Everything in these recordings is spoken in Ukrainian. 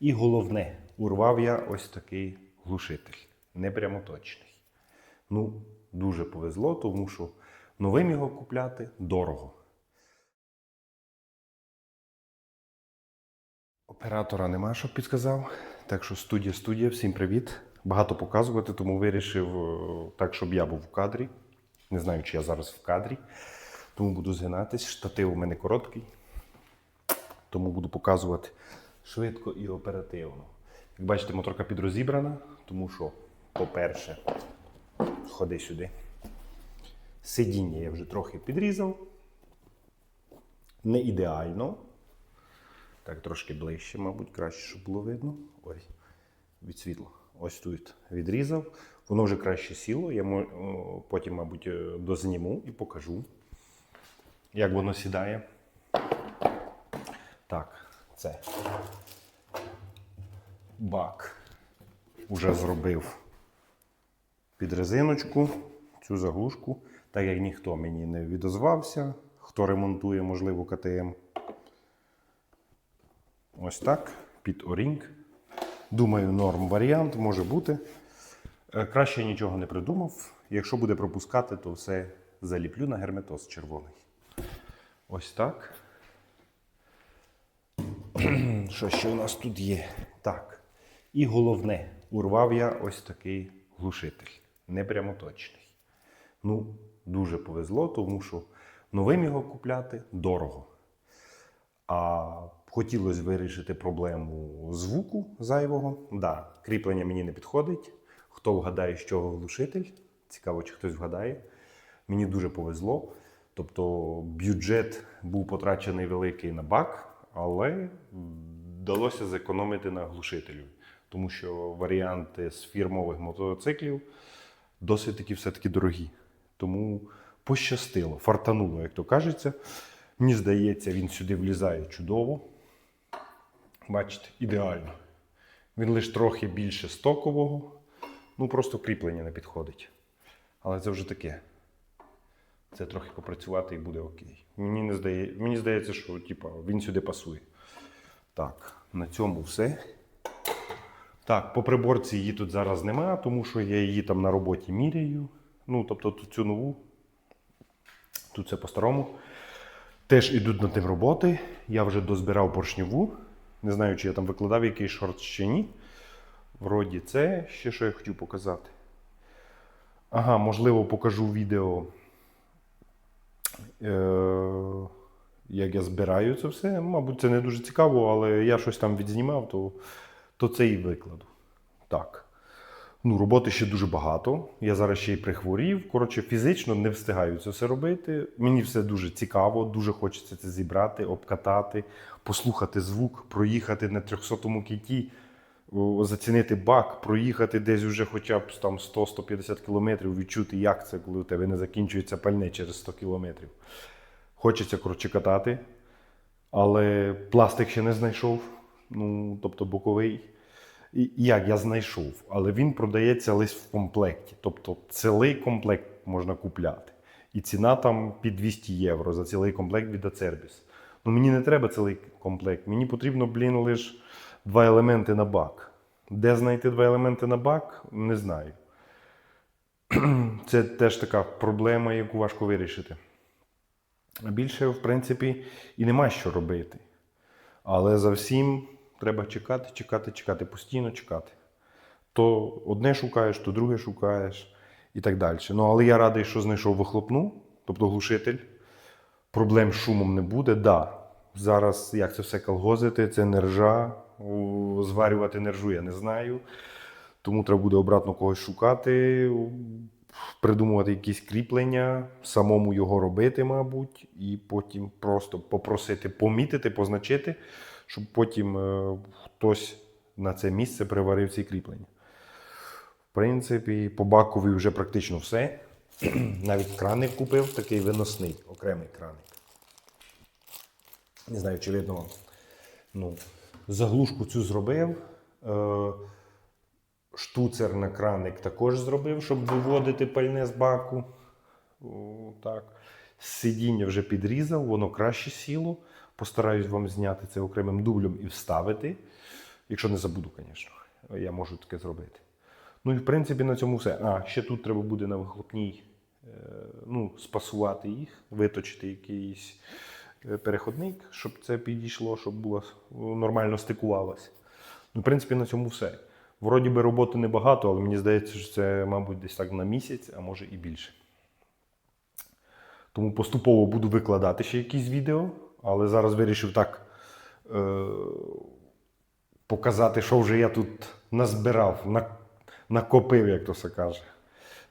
І головне, урвав я ось такий глушитель, непрямоточний. Ну, дуже повезло, тому що новим його купляти дорого. Оператора нема, щоб підказав. Так що студія, студія, всім привіт. Багато показувати, тому вирішив е, так, щоб я був в кадрі. Не знаю, чи я зараз в кадрі. Тому буду згинатись. Штатив у мене короткий. Тому буду показувати швидко і оперативно. Як бачите, моторка підрозібрана, тому що, по-перше, ходи сюди. Сидіння я вже трохи підрізав. Не ідеально. Так, трошки ближче, мабуть, краще, щоб було видно. Ось, від світла. Ось тут відрізав. Воно вже краще сіло. Я потім, мабуть, е, дозніму і покажу, як воно сідає. Так, це бак. Уже зробив під резиночку цю заглушку, так як ніхто мені не відозвався, хто ремонтує, можливо, КТМ. Ось так, під орінг. Думаю, норм варіант може бути. Е, Краще нічого не придумав. Якщо буде пропускати, то все заліплю на герметоз червоний. Ось так. Що ще у нас тут є? Так. І головне, урвав я ось такий глушитель. Непрямоточний. Ну, дуже повезло, тому що новим його купляти дорого. А хотілося вирішити проблему звуку зайвого. Да, кріплення мені не підходить. Хто вгадає, з чого глушитель? Цікаво, чи хтось вгадає. Мені дуже повезло. Тобто бюджет був потрачений великий на бак, але вдалося зекономити на глушителю. Тому що варіанти з фірмових мотоциклів досить таки все-таки дорогі. Тому пощастило, фартануло, як то кажеться. Мені здається, він сюди влізає чудово. Бачите, ідеально. Він лише трохи більше стокового. Ну, просто кріплення не підходить. Але це вже таке. Це трохи попрацювати і буде окей. Мені, не здає... Мені здається, що типа, він сюди пасує. Так, на цьому все. Так, по приборці її тут зараз немає, тому що я її там на роботі міряю. Ну, тобто тут цю нову. Тут це по-старому. Теж ідуть над тим роботи. Я вже дозбирав поршньову. Не знаю, чи я там викладав якийсь шорт чи ні. Вроді це ще що я хотів показати. Ага, можливо, покажу відео, е- як я збираю це все. Мабуть, це не дуже цікаво, але я щось там відзнімав, то, то це і викладу. Так. Ну, роботи ще дуже багато. Я зараз ще й прихворів. Коротше, фізично не встигаю це все робити. Мені все дуже цікаво, дуже хочеться це зібрати, обкатати, послухати звук, проїхати на 300-му кіті, зацінити бак, проїхати десь вже хоча б там 100-150 кілометрів, відчути, як це, коли у тебе не закінчується пальне через 100 кілометрів. Хочеться, коротше, катати, але пластик ще не знайшов, ну, тобто боковий. Як я знайшов, але він продається лише в комплекті. Тобто цілий комплект можна купляти. І ціна там під 200 євро за цілий комплект від Acerбis. Ну мені не треба цілий комплект. Мені потрібно, блін, лише два елементи на бак. Де знайти два елементи на бак, не знаю. Це теж така проблема, яку важко вирішити. Більше, в принципі, і нема що робити. Але за всім треба чекати, чекати, чекати, постійно чекати. То одне шукаєш, то друге шукаєш і так далі. Ну, але я радий, що знайшов вихлопну, тобто глушитель. Проблем з шумом не буде. Да, зараз як це все колгозити, це нержа. У, Зварювати нержу я не знаю. Тому треба буде обратно когось шукати, придумувати якісь кріплення, самому його робити, мабуть, і потім просто попросити помітити, позначити, щоб потім е, хтось на це місце приварив ці кріплення. В принципі, по бакові вже практично все. Навіть краник купив, такий виносний, окремий краник. Не знаю, чи видно. Ну, заглушку цю зробив. Е, штуцер на краник також зробив, щоб виводити пальне з баку. О, так. Сидіння вже підрізав, воно краще сіло. Постараюсь вам зняти це окремим дублем і вставити. Якщо не забуду, звісно. Я можу таке зробити. Ну і в принципі на цьому все. А, ще тут треба буде на вихлопній е, ну, спасувати їх, виточити якийсь е, переходник, щоб це підійшло, щоб було нормально стикувалося. Ну, в принципі, на цьому все. Вроді би роботи небагато, але мені здається, що це, мабуть, десь так на місяць, а може і більше. Тому поступово буду викладати ще якісь відео, але зараз вирішив так е- показати, що вже я тут назбирав, на- накопив, як то все каже.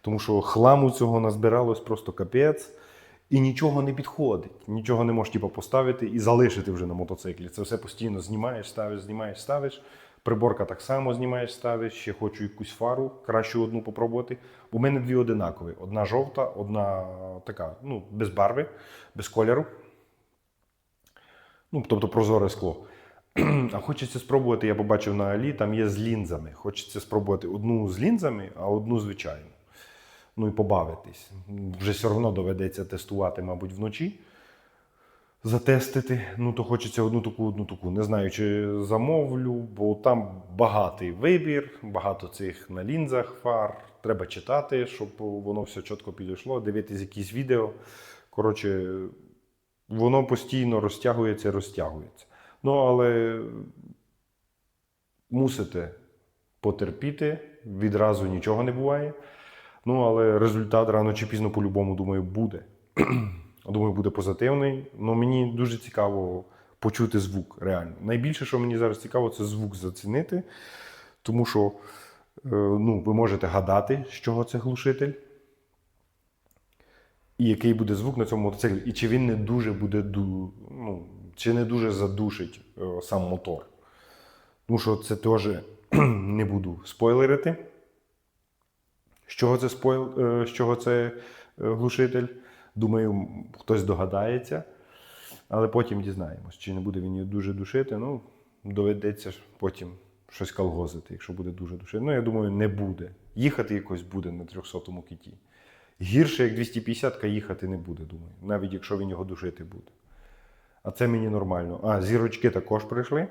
Тому що хламу цього назбиралось просто капець. І нічого не підходить. Нічого не можеш типу, поставити і залишити вже на мотоциклі. Це все постійно знімаєш, ставиш, знімаєш, ставиш. Приборка так само знімаєш, ставиш. Ще хочу якусь фару, кращу одну попробувати. У мене дві одинакові: одна жовта, одна така, ну, без барви, без кольору. Ну, тобто прозоре скло. А хочеться спробувати, я побачив на Алі, там є з лінзами. Хочеться спробувати одну з лінзами, а одну звичайну. Ну і побавитись. Вже все одно доведеться тестувати, мабуть, вночі. Затестити. Ну, то хочеться одну таку, одну таку. Не знаю, чи замовлю, бо там багатий вибір, багато цих на лінзах фар. Треба читати, щоб воно все чітко підійшло, дивитись якісь відео. Коротше, воно постійно розтягується і розтягується. Ну, але мусите потерпіти, відразу нічого не буває. Ну, але результат рано чи пізно по-любому, думаю, буде. думаю, буде позитивний. Ну, мені дуже цікаво почути звук реально. Найбільше, що мені зараз цікаво, це звук зацінити. Тому що е, ну, ви можете гадати, з чого це глушитель. І який буде звук на цьому мотоциклі, і чи він не дуже буде ну, чи не дуже задушить е, сам мотор. Тому що це теж не буду спойлерити. З чого це спойл, е, з чого це е, глушитель? Думаю, хтось догадається. Але потім дізнаємось, чи не буде він її дуже душити. Ну, доведеться потім щось колгозити, якщо буде дуже душити. Ну, я думаю, не буде. Їхати якось буде на 300-му кіті. Гірше, як 250-ка їхати не буде, думаю, навіть якщо він його душити буде. А це мені нормально. А, зірочки також прийшли.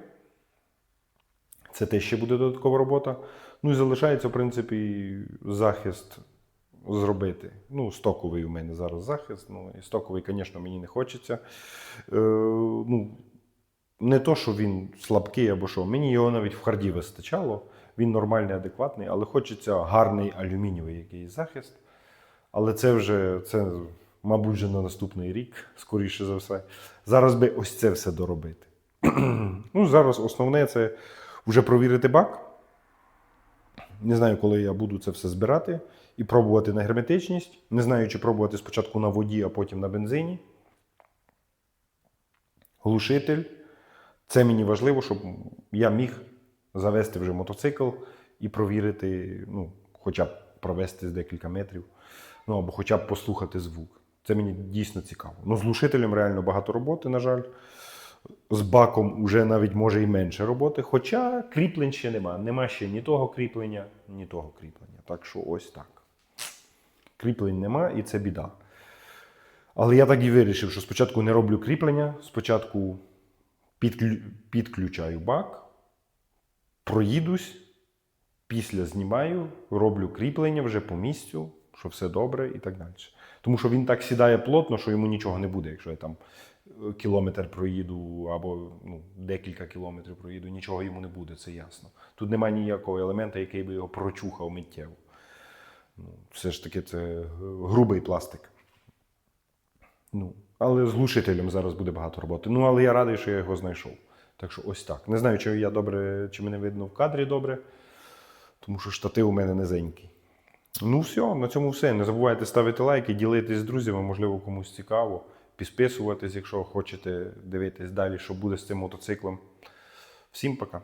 Це теж ще буде додаткова робота. Ну і залишається, в принципі, захист зробити. Ну, стоковий у мене зараз захист. Ну, і стоковий, звісно, мені не хочеться. Е, ну, не то, що він слабкий або що. Мені його навіть в харді вистачало. Він нормальний, адекватний, але хочеться гарний алюмінієвий якийсь захист. Але це вже, це, мабуть, вже на наступний рік, скоріше за все. Зараз би ось це все доробити. ну, зараз основне це вже провірити бак. Не знаю, коли я буду це все збирати і пробувати на герметичність. Не знаю, чи пробувати спочатку на воді, а потім на бензині. Глушитель. Це мені важливо, щоб я міг завести вже мотоцикл і провірити, ну, хоча б провести з декілька метрів, ну або хоча б послухати звук. Це мені дійсно цікаво. Ну, з глушителем реально багато роботи, на жаль. З баком вже навіть може і менше роботи. Хоча кріплень ще нема. Нема ще ні того кріплення, ні того кріплення. Так що ось так. Кріплень нема і це біда. Але я так і вирішив, що спочатку не роблю кріплення, спочатку підклю... підключаю бак, проїдусь, після знімаю, роблю кріплення вже по місцю, що все добре і так далі. Тому що він так сідає плотно, що йому нічого не буде, якщо я там е, кілометр проїду або ну, декілька кілометрів проїду, нічого йому не буде, це ясно. Тут немає ніякого елемента, який би його прочухав миттєво. Ну, все ж таки, це е, грубий пластик. Ну, але з глушителем зараз буде багато роботи. Ну, але я радий, що я його знайшов. Так що ось так. Не знаю, чи я добре, чи мене видно в кадрі добре, тому що штатив у мене низенький. Ну, все, на цьому все. Не забувайте ставити лайки, ділитись з друзями, можливо, комусь цікаво. Підписуватись, якщо хочете дивитись далі, що буде з цим мотоциклом. Всім пока.